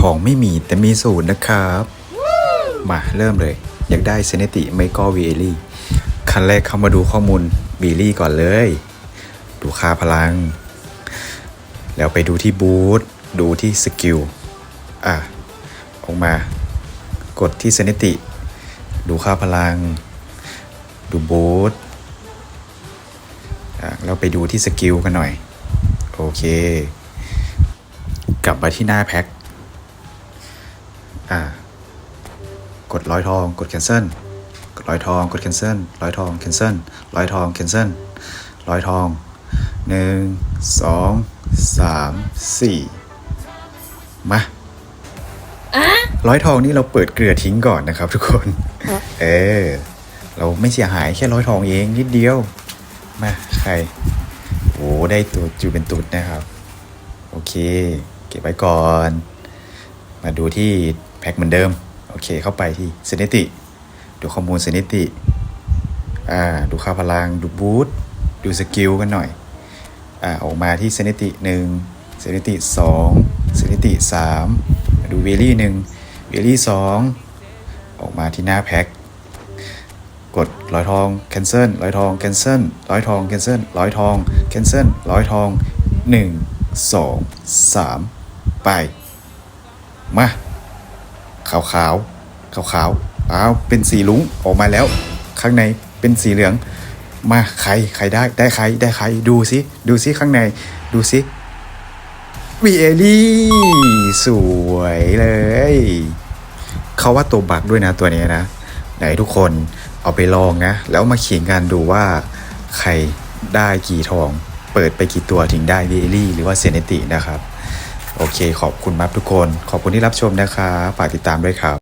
ทองไม่มีแต่มีสูตรนะครับ มาเริ่มเลย อยากได้เซเนติไม่ก็วีเอลี่ขั้นแรกเข้ามาดูข้อมูลบีลี่ก่อนเลย ดูค่าพลัง แล้วไปดูที่บูธดูที่สกิลอะ ออกมากดที่เซนติ ดูค่าพลัง ดูบูธอะแล้วไปดูที่สกิลกันหน่อย โอเค กลับมาที่หน้าแพ็ค กดร้อยทองกด cancel กดร้อยทองกด cancel ร้อยทอง cancel ร้อยทอง cancel ร้อยทองหนึ่งสองสามสี่มาร้อยทองนี่เราเปิดเกลือทิ้งก่อนนะครับทุกคน เออ เราไม่เสียหายแค่ร้อยทองเองนิดเดียว มาใครโอ้ได้ตัวจูเป็นตุดนะครับ โอเค เก็บไว้ก่อน มาดูที่แพ็คเหมือนเดิม โอเคเข้าไปที่เซนิติดูข้อมูลเซนิติอ่าดูค่าพลัง ดูบูทดูสกิลกันหน่อยอ่าออกมาที่เซนิติหนึ่งเซนิติสองเซนิติสามดูเวลี่หนึ่งเวลี่สองออกมาที่หน้าแพ็คกดร้อยทอง cancel ร้อยทอง cancel ร้อยทอง cancel ร้อยทอง cancel ร้อยทองหนึ่งสองสามไป มา ขาวขาวขาวขาวๆอ้าวเป็นสีลุงออกมาแล้ว ข้างในเป็นสีเหลือง มาใครใครได้ได้ใครได้ใครดูสิดูสิข้างในดูสิวีเอลี่สวยเลย เขาว่าตัวบักด้วยนะตัวนี้นะ ไหนทุกคนเอาไปลองนะ แล้วมาเขียนกันดูว่าใครได้กี่ทอง เปิดไปกี่ตัวถึงได้วีเอลี่หรือว่าเซเนตินะครับ โอเค ขอบคุณมากทุกคน ขอบคุณที่รับชมนะครับฝากติดตามด้วยครับ